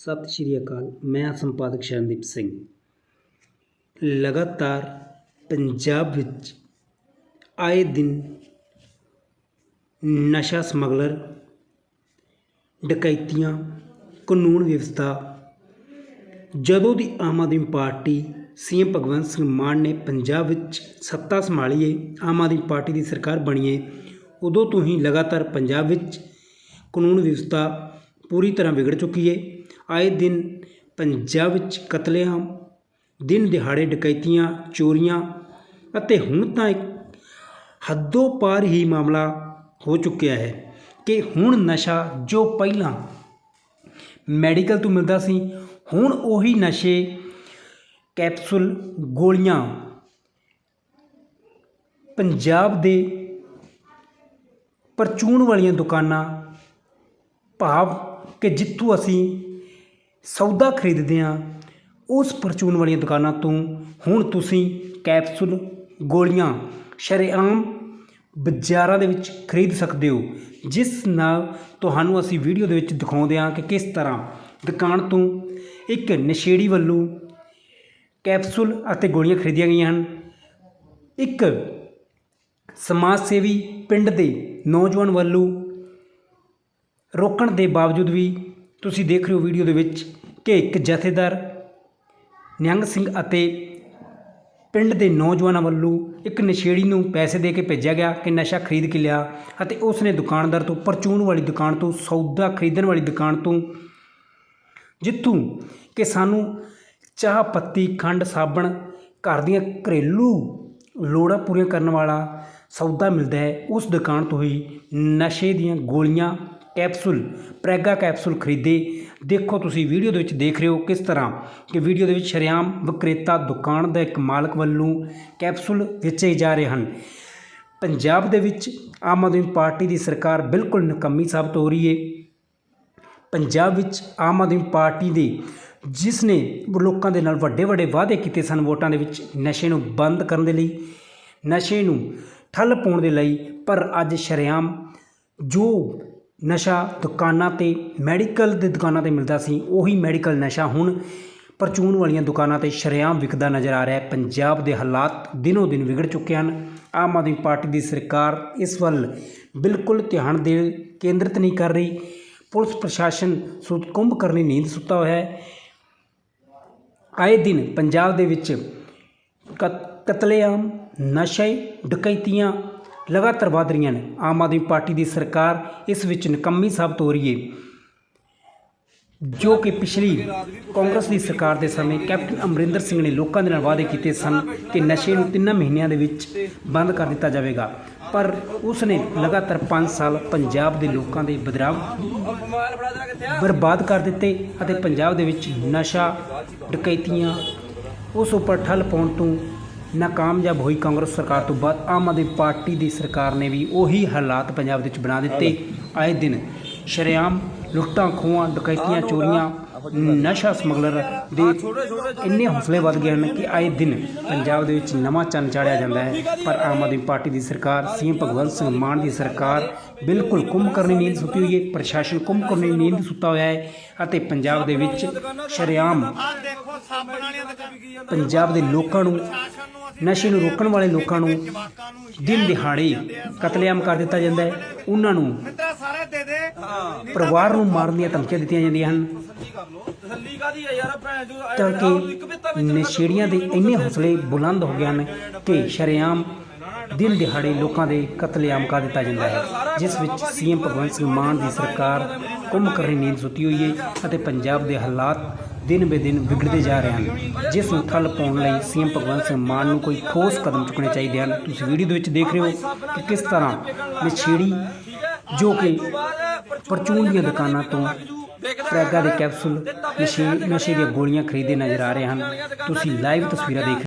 ਸਤਿ ਸ਼੍ਰੀ ਅਕਾਲ, ਮੈਂ ਸੰਪਾਦਕ ਸ਼ਰਨਦੀਪ ਸਿੰਘ। ਲਗਾਤਾਰ ਪੰਜਾਬ ਵਿੱਚ ਆਏ ਦਿਨ ਨਸ਼ਾ ਸਮਗਲਰ, ਡਕੈਤੀਆਂ, ਕਾਨੂੰਨ ਵਿਵਸਥਾ, ਜਦੋਂ ਦੀ ਆਮ ਆਦਮੀ ਪਾਰਟੀ ਸੀਐਮ ਭਗਵੰਤ ਸਿੰਘ ਮਾਨ ਨੇ ਪੰਜਾਬ ਵਿੱਚ ਸੱਤਾ ਸੰਭਾਲੀਏ, ਆਮ ਆਦਮੀ ਪਾਰਟੀ ਦੀ ਸਰਕਾਰ ਬਣੀ ਏ ਉਦੋਂ ਤੋਂ ਹੀ ਲਗਾਤਾਰ ਪੰਜਾਬ ਵਿੱਚ ਕਾਨੂੰਨ ਵਿਵਸਥਾ ਪੂਰੀ ਤਰ੍ਹਾਂ ਵਿਗੜ ਚੁੱਕੀ ਹੈ ਆਏ ਦਿਨ ਪੰਜਾਬ ਵਿੱਚ ਕਤਲੇਆਮ, ਦਿਨ ਦਿਹਾੜੇ ਡਕੈਤੀਆਂ, ਚੋਰੀਆਂ ਅਤੇ ਹੁਣ ਤਾਂ ਇੱਕ ਹੱਦੋਂ ਪਾਰ ਹੀ ਮਾਮਲਾ ਹੋ ਚੁੱਕਿਆ ਹੈ ਕਿ ਹੁਣ ਨਸ਼ਾ ਜੋ ਪਹਿਲਾਂ ਮੈਡੀਕਲ ਤੋਂ ਮਿਲਦਾ ਸੀ, ਹੁਣ ਉਹੀ ਨਸ਼ੇ ਕੈਪਸੂਲ ਗੋਲੀਆਂ ਪੰਜਾਬ ਦੇ ਪਰਚੂਨ ਵਾਲੀਆਂ ਦੁਕਾਨਾਂ ਭਾਵ ਕਿ ਜਿੱਥੋਂ ਅਸੀਂ ਸੌਦਾ ਖਰੀਦਦੇ ਹਾਂ ਉਸ ਪਰਚੂਨ ਵਾਲੀਆਂ ਦੁਕਾਨਾਂ ਤੋਂ ਹੁਣ ਤੁਸੀਂ ਕੈਪਸੂਲ ਗੋਲੀਆਂ ਸ਼ਰੇਆਮ ਬਾਜ਼ਾਰਾਂ ਦੇ ਵਿੱਚ ਖਰੀਦ ਸਕਦੇ ਹੋ, ਜਿਸ ਨਾਲ ਤੁਹਾਨੂੰ ਅਸੀਂ ਵੀਡੀਓ ਦੇ ਵਿੱਚ ਦਿਖਾਉਂਦੇ ਹਾਂ ਕਿ ਕਿਸ ਤਰ੍ਹਾਂ ਦੁਕਾਨ ਤੋਂ ਇੱਕ ਨਸ਼ੇੜੀ ਵੱਲੋਂ ਕੈਪਸੂਲ ਅਤੇ ਗੋਲੀਆਂ ਖਰੀਦੀਆਂ ਗਈਆਂ ਹਨ। ਇੱਕ ਸਮਾਜ ਸੇਵੀ ਪਿੰਡ ਦੇ ਨੌਜਵਾਨ ਵੱਲੋਂ ਰੋਕਣ ਦੇ ਬਾਵਜੂਦ ਵੀ ਤੁਸੀਂ ਦੇਖ ਰਹੇ ਹੋ ਵੀਡੀਓ ਦੇ ਵਿੱਚ ਕਿ ਇੱਕ ਜਥੇਦਾਰ ਨਿਹੰਗ ਸਿੰਘ ਅਤੇ ਪਿੰਡ ਦੇ ਨੌਜਵਾਨਾਂ ਵੱਲੋਂ ਇੱਕ ਨਸ਼ੇੜੀ ਨੂੰ ਪੈਸੇ ਦੇ ਕੇ ਭੇਜਿਆ ਗਿਆ ਕਿ ਨਸ਼ਾ ਖਰੀਦ ਕੇ ਲਿਆ ਅਤੇ ਉਸ ਨੇ ਦੁਕਾਨਦਾਰ ਤੋਂ ਪਰਚੂਨ ਵਾਲੀ ਦੁਕਾਨ ਤੋਂ ਸੌਦਾ ਖਰੀਦਣ ਵਾਲੀ ਦੁਕਾਨ ਤੋਂ ਜਿੱਥੋਂ ਕਿ ਸਾਨੂੰ ਚਾਹ, ਪੱਤੀ, ਖੰਡ, ਸਾਬਣ ਘਰ ਦੀਆਂ ਘਰੇਲੂ ਲੋੜਾਂ ਪੂਰੀਆਂ ਕਰਨ ਵਾਲਾ ਸੌਦਾ ਮਿਲਦਾ ਹੈ, ਉਸ ਦੁਕਾਨ ਤੋਂ ਹੀ ਨਸ਼ੇ ਦੀਆਂ ਗੋਲੀਆਂ ਕੈਪਸੂਲ, ਪ੍ਰੈਗਾ ਕੈਪਸੂਲ ਖਰੀਦੇ। ਦੇਖੋ ਤੁਸੀਂ ਵੀਡੀਓ ਦੇ ਵਿੱਚ ਦੇਖ ਰਹੇ ਹੋ ਕਿਸ ਤਰ੍ਹਾਂ ਕਿ ਵੀਡੀਓ ਦੇ ਵਿੱਚ ਸ਼ਰੇਆਮ ਵਿਕਰੇਤਾ ਦੁਕਾਨ ਦਾ ਇੱਕ ਮਾਲਕ ਵੱਲੋਂ ਕੈਪਸੂਲ ਵੇਚੇ ਜਾ ਰਹੇ ਹਨ। ਪੰਜਾਬ ਦੇ ਵਿੱਚ ਆਮ ਆਦਮੀ ਪਾਰਟੀ ਦੀ ਸਰਕਾਰ ਬਿਲਕੁਲ ਨਿਕੰਮੀ ਸਾਬਤ ਹੋ ਰਹੀ ਹੈ ਪੰਜਾਬ ਵਿੱਚ ਆਮ ਆਦਮੀ ਪਾਰਟੀ ਦੇ ਜਿਸ ਨੇ ਲੋਕਾਂ ਦੇ ਨਾਲ ਵੱਡੇ ਵੱਡੇ ਵਾਅਦੇ ਕੀਤੇ ਸਨ ਵੋਟਾਂ ਦੇ ਵਿੱਚ ਨਸ਼ੇ ਨੂੰ ਬੰਦ ਕਰਨ ਦੇ ਲਈ, ਨਸ਼ੇ ਨੂੰ ਠੱਲ ਪਾਉਣ ਦੇ ਲਈ, ਪਰ ਅੱਜ ਸ਼ਰੇਆਮ ਜੋ ਨਸ਼ਾ ਦੁਕਾਨਾਂ ਤੇ ਮੈਡੀਕਲ ਦੇ ਦੁਕਾਨਾਂ ਤੇ ਮਿਲਦਾ ਸੀ, ਉਹੀ ਮੈਡੀਕਲ ਨਸ਼ਾ ਹੁਣ ਪਰਚੂਨ ਵਾਲੀਆਂ ਦੁਕਾਨਾਂ ਤੇ ਸ਼ਰੇਆਮ ਵਿਕਦਾ ਨਜ਼ਰ ਆ ਰਿਹਾ ਪੰਜਾਬ ਦੇ ਹਾਲਾਤ ਦਿਨੋ ਦਿਨ ਵਿਗੜ ਚੁੱਕੇ ਹਨ। ਆਮ ਆਦਮੀ ਪਾਰਟੀ ਦੀ ਸਰਕਾਰ ਇਸ ਵੱਲ ਬਿਲਕੁਲ ਧਿਆਨ ਦੇ ਕੇਂਦਰਿਤ ਨਹੀਂ ਕਰ ਰਹੀ। ਪੁਲਿਸ ਪ੍ਰਸ਼ਾਸਨ ਸੁੱਤ ਕਰਨੀ ਨੀਂਦ ਸੁੱਤਾ ਹੋਇਆ ਹੈ। ਆਏ ਦਿਨ ਪੰਜਾਬ ਦੇ ਵਿੱਚ ਕਤ- ਕਤਲੇਆਮ, ਨਸ਼ੇ, ਡਕੈਤੀਆਂ ਲਗਾਤਾਰ ਵਧ ਰਹੀਆਂ ਨੇ। ਆਮ ਆਦਮੀ ਪਾਰਟੀ ਦੀ ਸਰਕਾਰ ਇਸ ਵਿੱਚ ਨਕੰਮੀ ਸਾਬਤ ਹੋ ਰਹੀ ਹੈ ਜੋ ਕਿ ਪਿਛਲੀ ਕਾਂਗਰਸ ਦੀ ਸਰਕਾਰ ਦੇ ਸਮੇਂ ਕੈਪਟਨ ਅਮਰਿੰਦਰ ਸਿੰਘ ਨੇ ਲੋਕਾਂ ਦੇ ਨਾਲ ਵਾਅਦੇ ਕੀਤੇ ਸਨ ਕਿ ਨਸ਼ੇ ਨੂੰ ਤਿੰਨਾਂ ਮਹੀਨਿਆਂ ਦੇ ਵਿੱਚ ਬੰਦ ਕਰ ਦਿੱਤਾ ਜਾਵੇਗਾ। ਪਰ ਉਸ ਨੇ ਲਗਾਤਾਰ 5 ਸਾਲ ਪੰਜਾਬ ਦੇ ਲੋਕਾਂ ਦੇ ਬਦਰਾਵ ਬਰਬਾਦ ਕਰ ਦਿੱਤੇ ਅਤੇ ਪੰਜਾਬ ਦੇ ਵਿੱਚ ਨਸ਼ਾ, ਡਕੈਤੀਆਂ ਉਸ ਉੱਪਰ ਠੱਲ ਪਾਉਣ ਤੋਂ ਨਾਕਾਮਯਾਬ ਹੋਈ ਕਾਂਗਰਸ ਸਰਕਾਰ ਤੋਂ ਬਾਅਦ ਆਮ ਆਦਮੀ ਪਾਰਟੀ ਦੀ ਸਰਕਾਰ ਨੇ ਵੀ ਉਹੀ ਹਾਲਾਤ ਪੰਜਾਬ ਦੇ ਵਿੱਚ ਬਣਾ ਦਿੱਤੇ। ਆਏ ਦਿਨ ਸ਼ਰੇਆਮ ਲੁੱਟਾਂ ਖੋਹਾਂ ਡਕੈਤੀਆਂ ਚੋਰੀਆਂ ਨਸ਼ਾ ਸਮਗਲਰ ਦੇ ਇੰਨੇ ਹੌਸਲੇ ਵੱਧ ਗਏ ਹਨ ਕਿ ਆਏ ਦਿਨ ਪੰਜਾਬ ਦੇ ਵਿੱਚ ਨਵਾਂ ਚੰਨ ਚਾੜਿਆ ਜਾਂਦਾ ਹੈ। ਪਰ ਆਮ ਆਦਮੀ ਪਾਰਟੀ ਦੀ ਸਰਕਾਰ, ਸੀਐਮ ਭਗਵੰਤ ਸਿੰਘ ਮਾਨ ਦੀ ਸਰਕਾਰ ਬਿਲਕੁਲ ਕੁੰਭ ਕਰਨੀ ਨੀਂਦ ਸੁੱਤੀ ਹੋਈ ਹੈ। ਪ੍ਰਸ਼ਾਸਨ ਕੁੰਭ ਕਰਨੀ ਨੀਂਦ ਸੁੱਤਾ ਹੋਇਆ ਹੈ ਅਤੇ ਪੰਜਾਬ ਦੇ ਵਿੱਚ ਸ਼ਰੇਆਮ ਪੰਜਾਬ ਦੇ ਲੋਕਾਂ ਨੂੰ, ਨਸ਼ੇ ਨੂੰ ਰੋਕਣ ਵਾਲੇ ਲੋਕਾਂ ਨੂੰ ਦਿਨ ਦਿਹਾੜੇ ਕਤਲੇਆਮ ਕਰ ਦਿੱਤਾ ਜਾਂਦਾ ਹੈ। ਉਹਨਾਂ ਨੂੰ ਮਿੱਤਰਾ ਸਾਰੇ ਦੇ ਦੇ। ਪਰਿਵਾਰ ਨੂੰ ਮਾਰਨ ਦੀਆਂ ਧਮਕੀਆਂ ਦਿੱਤੀਆਂ ਜਾਂਦੀਆਂ ਹਨ। ਤਸੱਲੀ ਕਾਦੀ ਆ ਯਾਰ ਭੈਣ ਜੋ ਤਾਂ ਕਿ ਨਸ਼ੇੜੀਆਂ ਦੇ ਇੰਨੇ ਹੌਸਲੇ ਬੁਲੰਦ ਹੋ ਗਏ ਹਨ ਕਿ ਸ਼ਰੇਆਮ ਦਿਨ ਦਿਹਾੜੇ ਲੋਕਾਂ ਦੇ ਕਤਲੇਆਮ ਕਰ ਦਿੱਤਾ ਜਾਂਦਾ ਹੈ ਜਿਸ ਵਿੱਚ ਸੀਐਮ ਭਗਵੰਤ ਸਿੰਘ ਮਾਨ ਦੀ ਸਰਕਾਰ ਕੁੰਭ ਕਰਨੀ ਨੀਂਦ ਸੁੱਤੀ ਹੋਈ ਹੈ ਅਤੇ ਪੰਜਾਬ ਦੇ ਹਾਲਾਤ ਦਿਨ ਬੇ ਦਿਨ ਵਿਗੜਦੇ ਜਾ ਰਹੇ ਹਨ। ਜਿਸ ਨੂੰ ਠੱਲ ਪਾਉਣ ਲਈ ਸੀਐਮ ਭਗਵੰਤ ਸਿੰਘ ਮਾਨ ਨੂੰ ਕੋਈ ਠੋਸ ਕਦਮ ਚੁੱਕਣੇ ਚਾਹੀਦੇ ਹਨ। ਤੁਸੀਂ ਵੀਡੀਓ ਦੇ ਵਿੱਚ ਦੇਖ ਰਹੇ ਹੋ ਕਿ ਕਿਸ ਤਰ੍ਹਾਂ ਮਛੇੜੀ ਜੋ ਕਿ ਪਰਚੂਨ ਦੀਆਂ ਦੁਕਾਨਾਂ ਤੋਂ ਪ੍ਰੈਗਾ ਦੇ ਕੈਪਸੂਲ ਨਸ਼ੇ ਨਸ਼ੇ ਦੀਆਂ ਗੋਲੀਆਂ ਖਰੀਦੇ ਨਜ਼ਰ ਆ ਰਹੇ ਹਨ। ਤੁਸੀਂ ਲਾਈਵ ਤਸਵੀਰਾਂ ਦੇਖ